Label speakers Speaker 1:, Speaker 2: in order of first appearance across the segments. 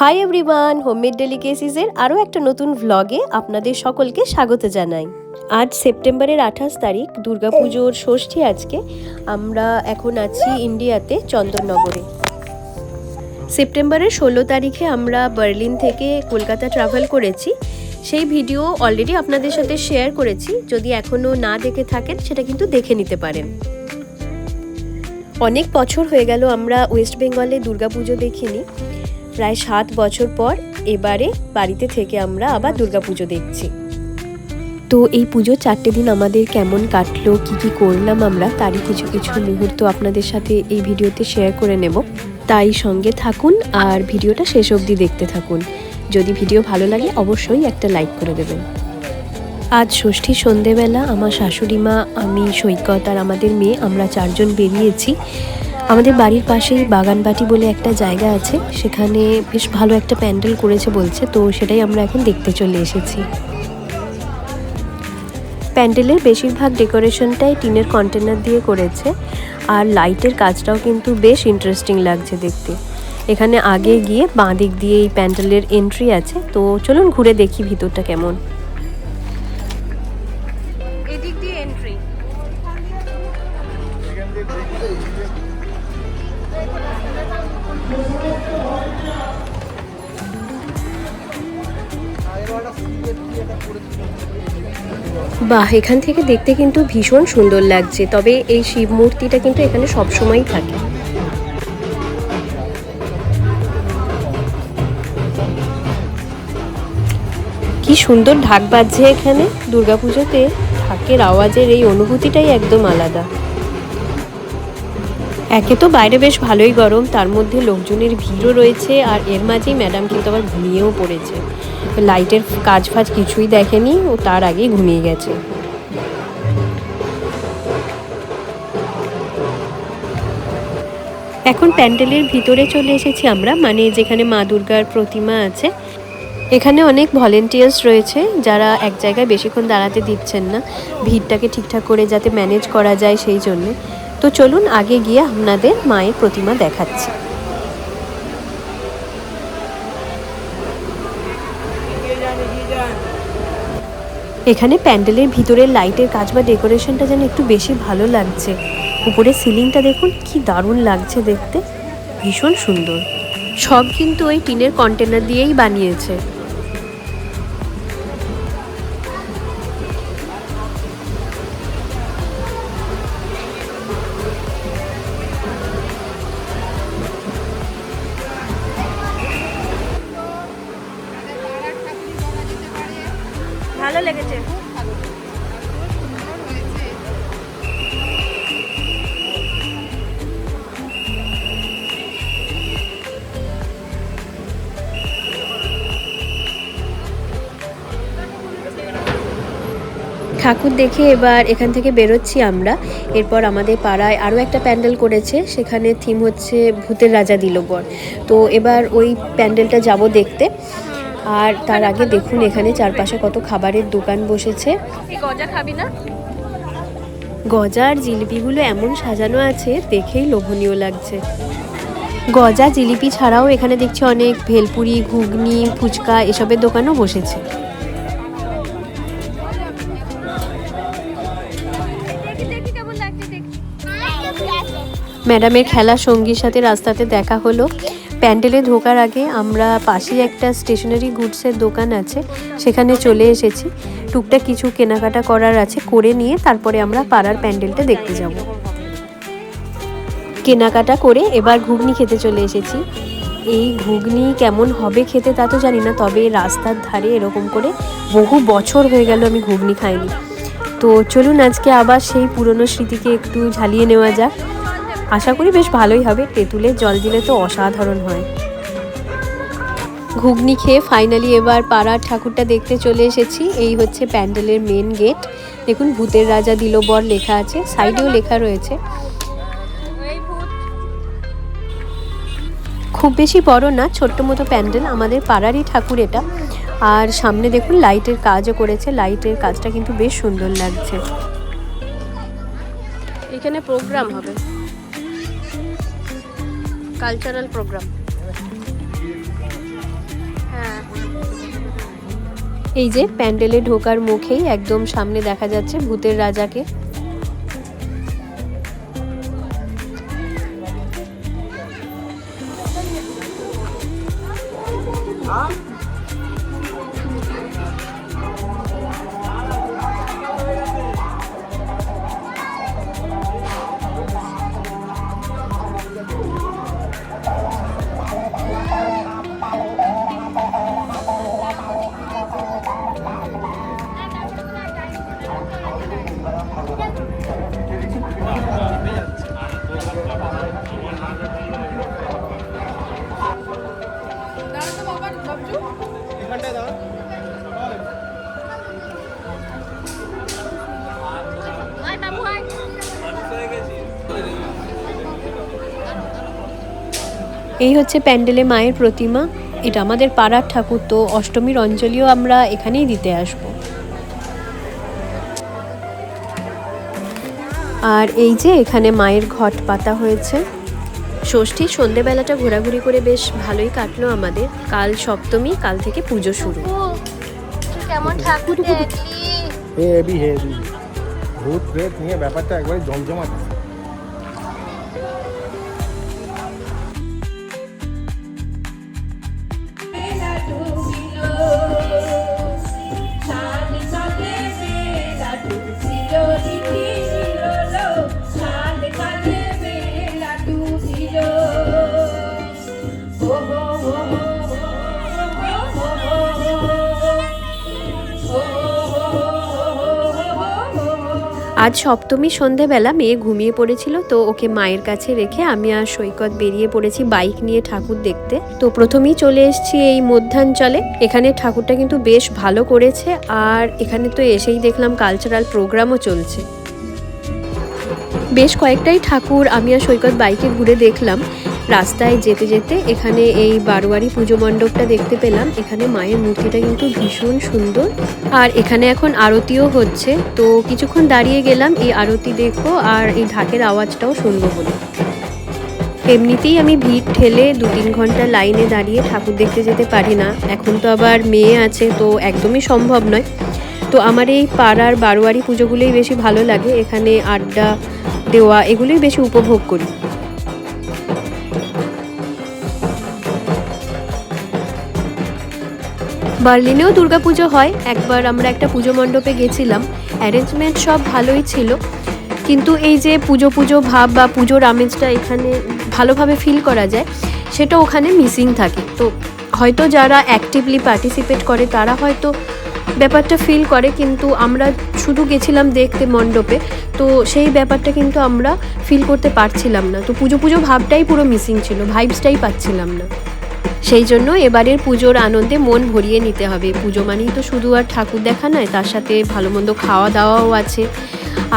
Speaker 1: Hi everyone homemade ডেলিকেসিসের আরও একটা নতুন ভ্লগে আপনাদের সকলকে স্বাগত জানাই। আজ সেপ্টেম্বরের আঠাশ তারিখ, দুর্গাপুজোর ষষ্ঠী আজকে। আমরা এখন আছি ইন্ডিয়াতে চন্দননগরে। সেপ্টেম্বরের ষোলো তারিখে আমরা বার্লিন থেকে কলকাতা ট্রাভেল করেছি। সেই ভিডিও অলরেডি আপনাদের সাথে শেয়ার করেছি। যদি এখনও না দেখে থাকেন, সেটা কিন্তু দেখে নিতে পারেন। অনেক বছর হয়ে গেল আমরা ওয়েস্ট বেঙ্গলে দুর্গাপুজো দেখিনি। প্রায় সাত বছর পর এবারে বাড়িতে থেকে আমরা আবার দুর্গাপুজো দেখছি। তো এই পুজো চারটে দিন আমাদের কেমন কাটলো, কি কি করলাম আমরা, তারই কিছু কিছু মুহূর্ত আপনাদের সাথে এই ভিডিওতে শেয়ার করে নেব। তাই সঙ্গে থাকুন আর ভিডিওটা শেষ অবধি দেখতে থাকুন। যদি ভিডিও ভালো লাগে অবশ্যই একটা লাইক করে দেবেন। আজ ষষ্ঠী সন্ধেবেলা, আমার শাশুড়ি মা, আমি, সৈকত আর আমাদের মেয়ে, আমরা চারজন বেরিয়েছি। আমাদের বাড়ির পাশেই বাগানবাটি বলে একটা জায়গা আছে। সেখানে বেশ ভালো একটা প্যান্ডেল করেছে বলছে, তো সেটাই আমরা এখন দেখতে চলে এসেছি। প্যান্ডেলের বেশিরভাগ ডেকোরেশনটাই টিনের কন্টেনার দিয়ে করেছে, আর লাইটের কাজটাও কিন্তু বেশ ইন্টারেস্টিং লাগছে দেখতে। এখানে আগে গিয়ে বাঁ দিক দিয়ে এই প্যান্ডেলের এন্ট্রি আছে, তো চলুন ঘুরে দেখি ভিতরটা কেমন। বাহ, এখান থেকে দেখতে কিন্তু ভীষণ সুন্দর লাগছে। তবে এই শিব মূর্তিটা কিন্তু এখানে সবসময়ই থাকে। কি সুন্দর ঢাক বাজছে এখানে। দুর্গাপুজোতে ঢাকের আওয়াজের এই অনুভূতিটাই একদম আলাদা। একে তো বাইরে বেশ ভালোই গরম, তার মধ্যে লোকজনের ভিড়ও রয়েছে, আর এর মাঝেই ম্যাডাম কিন্তু আবার ঘুমিয়েও পড়েছে। লাইটের কাজ ফাজ কিছুই দেখেনি, ও তার আগেই ঘুমিয়ে গেছে। এখন প্যান্ডেলের ভিতরে চলে এসেছি আমরা মানে যেখানে মা দুর্গার প্রতিমা আছে। এখানে অনেক ভলেন্টিয়ার্স রয়েছে, যারা এক জায়গায় বেশিক্ষণ দাঁড়াতে দিচ্ছেন না। ভিড়টাকে ঠিকঠাক করে যাতে ম্যানেজ করা যায় সেই জন্য। তো চলুন আগে গিয়ে আপনাদের মায়ের প্রতিমা দেখাচ্ছি। এখানে প্যান্ডেলের ভিতরের লাইটের কাজ বা ডেকোরেশনটা যেন একটু বেশি ভালো লাগছে। উপরে সিলিংটা দেখুন, কি দারুণ লাগছে দেখতে। ভীষণ সুন্দর। সব কিন্তু ওই টিনের কন্টেনার দিয়েই বানিয়েছে। ঠাকুর দেখে এবার এখান থেকে বেরোচ্ছি আমরা। এরপর আমাদের পাড়ায় আরও একটা প্যান্ডেল করেছে সেখানে থিম হচ্ছে ভূতের রাজা দিল বর তো এবার ওই প্যান্ডেলটা যাব দেখতে। আর তার আগে দেখুন এখানে চারপাশে কত খাবারের দোকান বসেছে।
Speaker 2: গজা খাবি না?
Speaker 1: গজা আর জিলিপিগুলো এমন সাজানো আছে দেখেই লোভনীয় লাগছে। গজা জিলিপি ছাড়াও এখানে দেখছি অনেক ভেলপুরি ঘুগনি ফুচকা এসবের দোকানও বসেছে। ম্যাডামের খেলা সঙ্গীর সাথে রাস্তাতে দেখা হলো। প্যান্ডেলে ঢোকার আগে আমরা পাশেই একটা স্টেশনারি গুডসের দোকান আছে, সেখানে চলে এসেছি। টুকটাক কিছু কেনাকাটা করার আছে, করে নিয়ে তারপরে আমরা পাড়ার প্যান্ডেলটা দেখতে যাব। কেনাকাটা করে এবার ঘুগনি খেতে চলে এসেছি। এই ঘুগনি কেমন হবে খেতে তা তো জানি না, তবে রাস্তার ধারে এরকম করে বহু বছর হয়ে গেল আমি ঘুগনি খাইনি। তো চলুন আজকে আবার সেই পুরনো স্মৃতিকে একটু ঝালিয়ে নেওয়া যাক। আশা করি বেশ ভালোই হবে। তেঁতুলের জল দিলে তো অসাধারণ হয়। ঘুগনি খেয়ে ফাইনালি এবার পাড়ার ঠাকুরটা দেখতে চলে এসেছি। এই হচ্ছে প্যান্ডেলের মেন গেট দেখুন ভূতের রাজা দিল বর লেখা আছে। সাইডেও লেখা রয়েছে। খুব বেশি বড় না ছোট্ট মতো প্যান্ডেল। আমাদের পাড়ারই ঠাকুর এটা। আর সামনে দেখুন লাইটের কাজও করেছে। লাইটের কাজটা কিন্তু বেশ সুন্দর লাগছে। এখানে প্রোগ্রাম হবে। Cultural program. হ্যাঁ। এই যে প্যান্ডেলে ঢোকার মুখেই একদম সামনে দেখা যাচ্ছে ভূতের রাজাকে। এই হচ্ছে প্যান্ডেলে মায়ের প্রতিমা। এটা আমাদের পাড়ার ঠাকুর তো অষ্টমীর অঞ্জলিও আমরা এখানেই দিতে আসব। আর এই যে এখানে মায়ের ঘট পাতা হয়েছে। ষষ্ঠীর সন্ধেবেলাটা ঘোরাঘুরি করে বেশ ভালোই কাটলো আমাদের। কাল সপ্তমী কাল থেকে পুজো শুরু।
Speaker 2: কেমন ঠাকুর দেখলি?
Speaker 3: হেভি হেভি ভূত প্রেত নিয়ে ব্যাপারটা একবারে জমজমাট।
Speaker 1: আজ সপ্তমী সন্ধেবেলা মেয়ে ঘুমিয়ে পড়েছিল, তো ওকে মায়ের কাছে রেখে আমি আর সৈকত বেরিয়ে পড়েছি বাইক নিয়ে ঠাকুর দেখতে। তো প্রথমেই চলে এসেছি এই মধ্যাঞ্চলে। এখানে ঠাকুরটা কিন্তু বেশ ভালো করেছে, আর এখানে তো এসেই দেখলাম কালচারাল প্রোগ্রামও চলছে। বেশ কয়েকটাই ঠাকুর আমি আর সৈকত বাইকে ঘুরে দেখলাম। রাস্তায় যেতে যেতে এখানে এই বারোয়ারি পুজো মণ্ডপটা দেখতে পেলাম। এখানে মায়ের মূর্তিটা কিন্তু ভীষণ সুন্দর। আর এখানে এখন আরতিও হচ্ছে। তো কিছুক্ষণ দাঁড়িয়ে গেলাম, এই আরতি দেখব আর এই ঢাকের আওয়াজটাও শুনব বলে। এমনিতেই আমি ভিড় ঠেলে দু তিন ঘণ্টা লাইনে দাঁড়িয়ে ঠাকুর দেখতে যেতে পারি না। এখন তো আবার মেয়ে আছে, তো একদমই সম্ভব নয়। তো আমার এই পাড়ার বারোয়ারি পুজোগুলোই বেশি ভালো লাগে। এখানে আড্ডা দেওয়া, এগুলোই বেশি উপভোগ করি। বার্লিনেও দুর্গাপুজো হয়। একবার আমরা একটা পুজো মণ্ডপে গেছিলাম। অ্যারেঞ্জমেন্ট সব ভালোই ছিল। কিন্তু এই যে পুজো পুজো ভাব বা পুজোর আমেজটা এখানে ভালোভাবে ফিল করা যায়, সেটা ওখানে মিসিং থাকে। তো হয়তো যারা অ্যাক্টিভলি পার্টিসিপেট করে, তারা হয়তো ব্যাপারটা ফিল করে, কিন্তু আমরা শুধু গেছিলাম দেখতে মণ্ডপে, তো সেই ব্যাপারটা কিন্তু আমরা ফিল করতে পারছিলাম না। তো পুজো পুজো ভাবটাই পুরো মিসিং ছিল ভাইবসটাই পাচ্ছিলাম না। সেই জন্য এবারের পুজোর আনন্দে মন ভরিয়ে নিতে হবে। পুজো মানেই তো শুধু আর ঠাকুর দেখা নয়, তার সাথে ভালো মন্দ খাওয়া দাওয়াও আছে।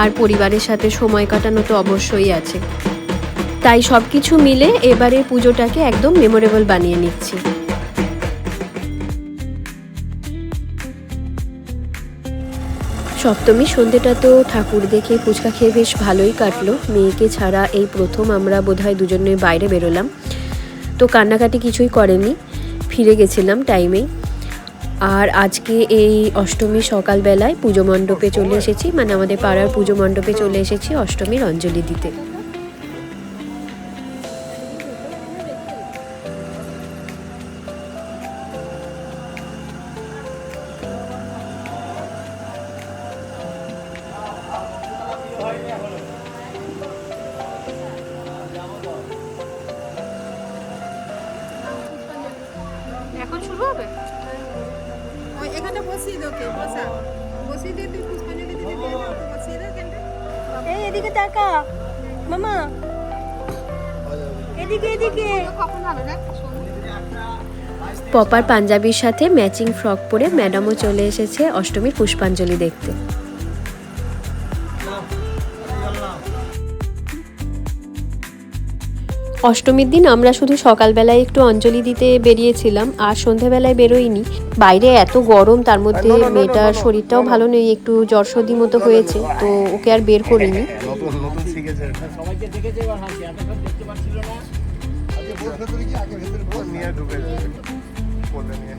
Speaker 1: আর পরিবারের সাথে সময় কাটানো তো অবশ্যই আছে। তাই সব কিছু মিলে এবারের পুজোটাকে একদম মেমোরেবল বানিয়ে নিচ্ছি। সপ্তমী সন্ধ্যেটা তো ঠাকুর দেখে ফুচকা খেয়ে বেশ ভালোই কাটলো। মেয়েকে ছাড়া এই প্রথম আমরা বোধহয় দুজনে বাইরে বেরোলাম। তো কান্নাকাটি কিছুই করেনি, ফিরে গেছিলাম টাইমেই আর আজকে এই অষ্টমী সকালবেলায় পুজো মণ্ডপে চলে এসেছি মানে আমাদের পাড়ার পুজো মণ্ডপে চলে এসেছি অষ্টমীর অঞ্জলি দিতে। পপার পাঞ্জাবির সাথে ম্যাচিং ফ্রক পরে ম্যাডামও চলে এসেছে অষ্টমীর পুষ্পাঞ্জলি দেখতে। অষ্টমীর দিন আমরা শুধু সকালবেলায় একটু অঞ্জলি দিতে বেরিয়েছিলাম আর সন্ধেবেলায় বেরোইনি। বাইরে এত গরম তার মধ্যে মেয়েটার শরীরটাও ভালো নেই একটু জ্বর সর্দি মতো হয়েছে তো ওকে আর বের করিনি।
Speaker 3: নিয়ে ঢুকে নিয়ে।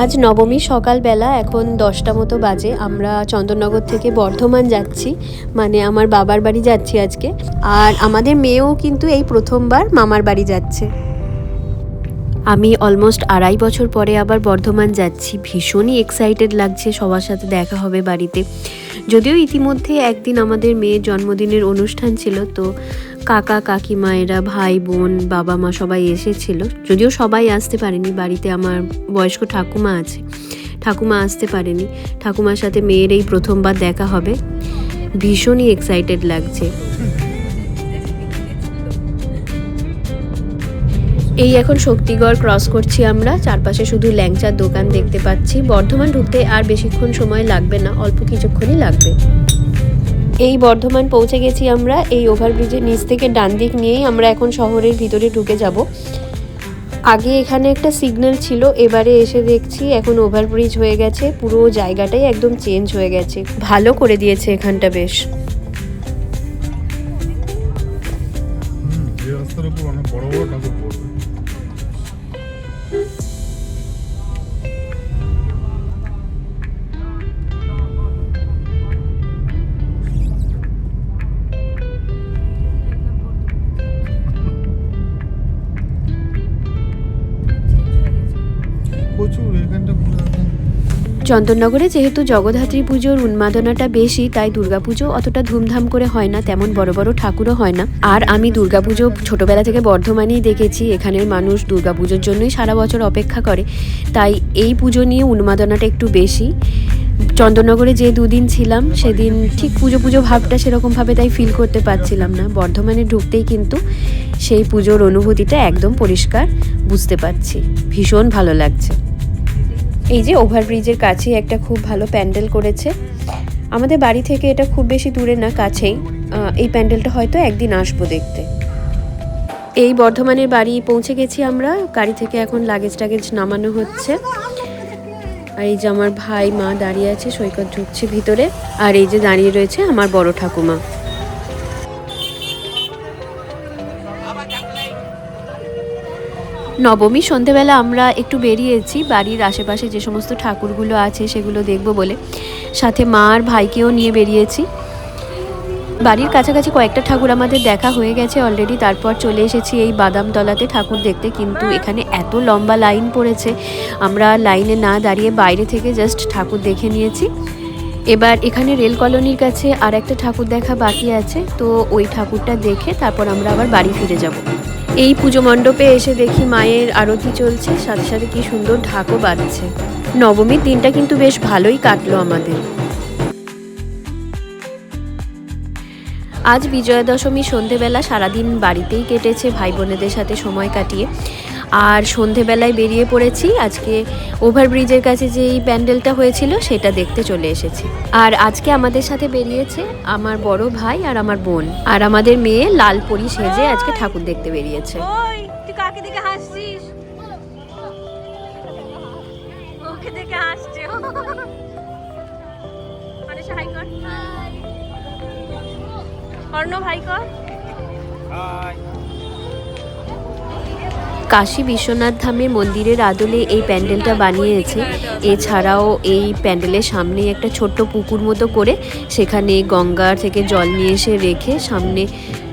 Speaker 1: আজ নবমী সকালবেলা, এখন দশটা মতো বাজে। আমরা চন্দননগর থেকে বর্ধমান যাচ্ছি। মানে আমার বাবার বাড়ি যাচ্ছি আজকে। আর আমাদের মেয়েও কিন্তু এই প্রথমবার মামার বাড়ি যাচ্ছে। আমি অলমোস্ট আড়াই বছর পরে আবার বর্ধমান যাচ্ছি। ভীষণই এক্সাইটেড লাগছে সবার সাথে দেখা হবে বাড়িতে। যদিও ইতিমধ্যে একদিন আমাদের মেয়ের জন্মদিনের অনুষ্ঠান ছিল, তো কাকা, কাকিমা, এরা ভাই, বোন, বাবা, মা সবাই এসেছিল। যদিও সবাই আসতে পারেনি, বাড়িতে আমার বয়স্ক ঠাকুমা আছে। ঠাকুমা আসতে পারেনি। ঠাকুমার সাথে মেয়ের এই প্রথমবার দেখা হবে। ভীষণই এক্সাইটেড লাগছে। এই এখন শক্তিগড় ক্রস করছি আমরা। চারপাশে শুধু ল্যাংচার দোকান দেখতে পাচ্ছি। বর্ধমান ঢুকতে আর বেশিক্ষণ সময় লাগবে না, অল্প কিছুক্ষণই লাগবে। এই বর্ধমান পৌঁছে গেছি আমরা। এই ওভারব্রিজের নিচ থেকে ডান দিক নিয়েই আমরা এখন শহরের ভিতরে ঢুকে যাব। আগে এখানে একটা সিগন্যাল ছিল, এবারে এসে দেখছি এখন ওভারব্রিজ হয়ে গেছে। পুরো জায়গাটাই একদম চেঞ্জ হয়ে গেছে। ভালো করে দিয়েছে এখানটা বেশ। চন্দননগরে যেহেতু জগদ্ধাত্রী পুজোর উন্মাদনাটা বেশি, তাই দুর্গাপুজো অতটা ধুমধাম করে হয় না, তেমন বড় বড় ঠাকুরও হয় না। আর আমি দুর্গাপুজো ছোটবেলা থেকে বর্ধমানেই দেখেছি, এখানের মানুষ দুর্গাপুজোর জন্যই সারা বছর অপেক্ষা করে। তাই এই পুজো নিয়ে উন্মাদনাটা একটু বেশি। চন্দননগরে যে দুদিন ছিলাম, সেদিন ঠিক পুজো পুজো ভাবটা সেরকমভাবে তাই ফিল করতে পারছিলাম না। বর্ধমানে ঢুকতেই কিন্তু সেই পুজোর অনুভূতিটা একদম পরিষ্কার, বুঝতে পারছি। ভীষণ ভালো লাগছে। এই যে ওভারব্রিজের কাছেই একটা খুব ভালো প্যান্ডেল করেছে। আমাদের বাড়ি থেকে এটা খুব বেশি দূরে না, কাছেই। এই প্যান্ডেলটা হয়তো একদিন আসব দেখতে। এই বর্ধমানের বাড়ি পৌঁছে গেছি আমরা। গাড়ি থেকে এখন লাগেজ টাগেজ নামানো হচ্ছে। আর এই যে আমার ভাই, মা দাঁড়িয়ে আছে, সৈকত ঢুকছে ভিতরে। আর এই যে দাঁড়িয়ে রয়েছে আমার বড় ঠাকুমা। নবমী সন্ধেবেলা আমরা একটু বেরিয়েছি, বাড়ির আশেপাশে যে সমস্ত ঠাকুরগুলো আছে সেগুলো দেখব বলে। সাথে মা আর ভাইকেও নিয়ে বেরিয়েছি। বাড়ির কাছাকাছি কয়েকটা ঠাকুর আমাদের দেখা হয়ে গেছে অলরেডি তারপর চলে এসেছি এই বাদামতলাতে ঠাকুর দেখতে। কিন্তু এখানে এত লম্বা লাইন পড়েছে, আমরা লাইনে না দাঁড়িয়ে বাইরে থেকে জাস্ট ঠাকুর দেখে নিয়েছি। এবার এখানে রেল কলোনির কাছে আর একটা ঠাকুর দেখা বাকি আছে, তো ওই ঠাকুরটা দেখে তারপর আমরা আবার বাড়ি ফিরে যাব। এই পুজো মণ্ডপে এসে দেখি মায়ের আরতি চলছে, সাথে সাথে কি সুন্দর ঢাকও বাজছে। নবমীর দিনটা কিন্তু বেশ ভালোই কাটলো আমাদের। আজ বিজয়া দশমী সন্ধেবেলা সারাদিন বাড়িতেই কেটেছে ভাই বোনেদের সাথে সময় কাটিয়ে। আর সন্ধেবেলায় বেরিয়ে পড়েছি। আজকে ওভারব্রিজের কাছে যেই প্যান্ডেলটা হয়েছিল সেটা দেখতে চলে এসেছি। আর আজকে আমাদের সাথে বেরিয়েছে আমার বড় ভাই আর আমার বোন। আর আমাদের মেয়ে লাল পরি সেজে আজকে ঠাকুর দেখতে বেরিয়েছে।
Speaker 2: তুই কাকে দেখে হাসছিস? ওকে দেখে হাসছে। হাই কর। অর্ণব হাই কর।
Speaker 1: কাশী বিশ্বনাথ ধামের মন্দিরের আদলে এই প্যান্ডেলটা বানিয়েছে। এছাড়াও এই প্যান্ডেলের সামনে একটা ছোট্ট পুকুর মতো করে সেখানে গঙ্গা থেকে জল নিয়ে এসে রেখে সামনে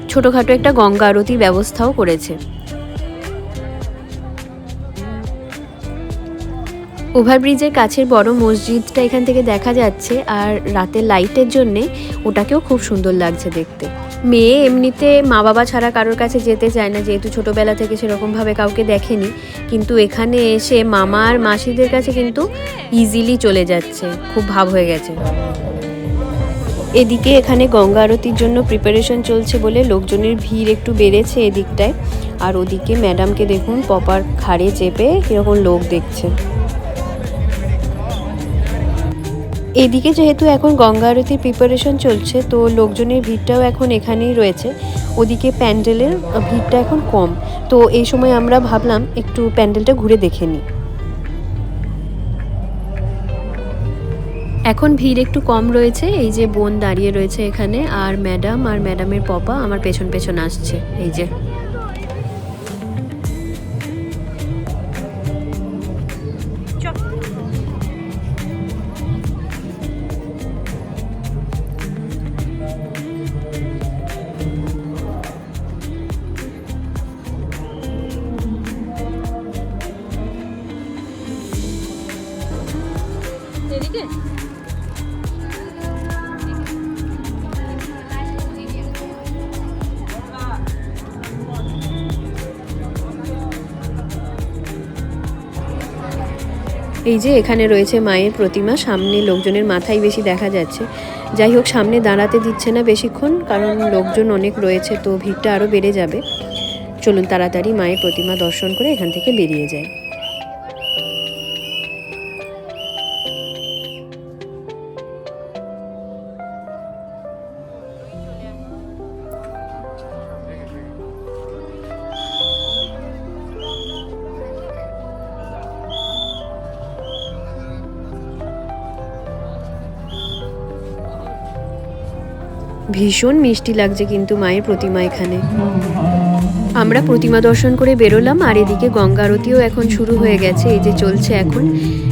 Speaker 1: ছোটোখাটো একটা গঙ্গা আরতির ব্যবস্থাও করেছে। ওভারব্রিজের কাছের বড় মসজিদটা এখান থেকে দেখা যাচ্ছে আর রাতের লাইটের জন্যে ওটাকেও খুব সুন্দর লাগছে দেখতে। মেয়ে এমনিতে মা বাবা ছাড়া কারোর কাছে যেতে চায় না, যেহেতু ছোটোবেলা থেকে সেরকমভাবে কাউকে দেখেনি। কিন্তু এখানে এসে মামা আর মাসিদের কাছে কিন্তু ইজিলি চলে যাচ্ছে, খুব ভাব হয়ে গেছে। এদিকে এখানে গঙ্গা আরতির জন্য প্রিপারেশন চলছে বলে লোকজনের ভিড় একটু বেড়েছে এদিকটায়। আর ওদিকে ম্যাডামকে দেখুন পপার খাড়ে চেপে কীরকম লোক দেখছে। এদিকে যেহেতু এখন গঙ্গা আরতির প্রিপারেশন চলছে, তো লোকজনের ভিড়টাও এখন এখানেই রয়েছে। ওদিকে প্যান্ডেলের ভিড়টা এখন কম। তো এই সময় আমরা ভাবলাম একটু প্যান্ডেলটা ঘুরে দেখে নিই। এখন ভিড় একটু কম রয়েছে, এই যে বোন দাঁড়িয়ে রয়েছে এখানে, আর ম্যাডাম আর ম্যাডামের পপা আমার পেছন পেছন আসছে, এই যে। এই যে এখানে রয়েছে মায়ের প্রতিমা, সামনে লোকজনের মাথাই বেশি দেখা যাচ্ছে। যাই হোক, সামনে দাঁড়াতে দিচ্ছে না বেশিক্ষণ, কারণ লোকজন অনেক রয়েছে, তো ভিড়টা আরও বেড়ে যাবে। চলুন তাড়াতাড়ি মায়ের প্রতিমা দর্শন করে এখান থেকে বেরিয়ে যায় ভীষণ মিষ্টি লাগছে কিন্তু মায়ের প্রতিমা এখানে। আমরা প্রতিমা দর্শন করে বেরোলাম, আর এদিকে গঙ্গা আরতিও এখন শুরু হয়ে গেছে, এই যে চলছে এখন।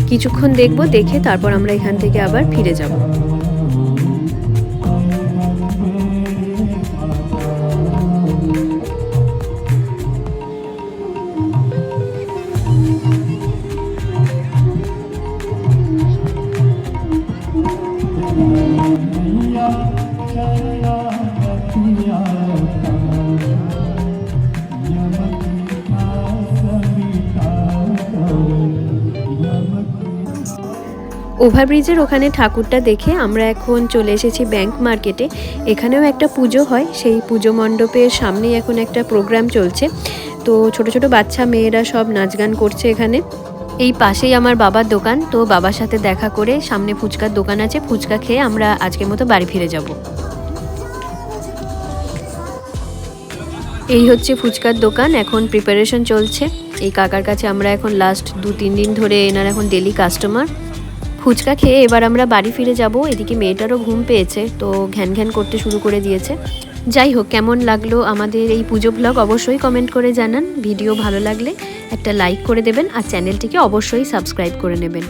Speaker 1: কিছুক্ষণ দেখব, দেখে তারপর আমরা এখান থেকে আবার ফিরে যাব। ওভারব্রিজের ওখানে ঠাকুরটা দেখে আমরা এখন চলে এসেছি ব্যাংক মার্কেটে। এখানেও একটা পুজো হয়, সেই পুজো মণ্ডপের সামনেই এখন একটা প্রোগ্রাম চলছে। তো ছোট ছোট বাচ্চা মেয়েরা সব নাচ গান করছে এখানে। এই পাশেই আমার বাবার দোকান, তো বাবার সাথে দেখা করে সামনে ফুচকার দোকান আছে, ফুচকা খেয়ে আমরা আজকের মতো বাড়ি ফিরে যাব। এই হচ্ছে ফুচকার দোকান, এখন প্রিপারেশন চলছে। এই কাকার কাছে আমরা এখন লাস্ট দু তিন দিন ধরে এনার এখন ডেলি কাস্টমার ফুচকা খেয়ে এবার আমরা বাড়ি ফিরে যাব। এদিকে মেয়েটারও ঘুম পেয়েছে, তো ঘ্যান ঘ্যান করতে শুরু করে দিয়েছে। যাই হোক, কেমন লাগল আমাদের এই পুজো ব্লগ অবশ্যই কমেন্ট করে জানান। ভিডিও ভালো লাগলে একটা লাইক করে দেবেন আর চ্যানেলটিকে অবশ্যই সাবস্ক্রাইব করে নেবেন।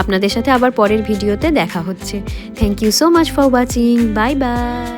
Speaker 1: আপনাদের সাথে আবার পরের ভিডিওতে দেখা হচ্ছে। Thank you so much for watching bye bye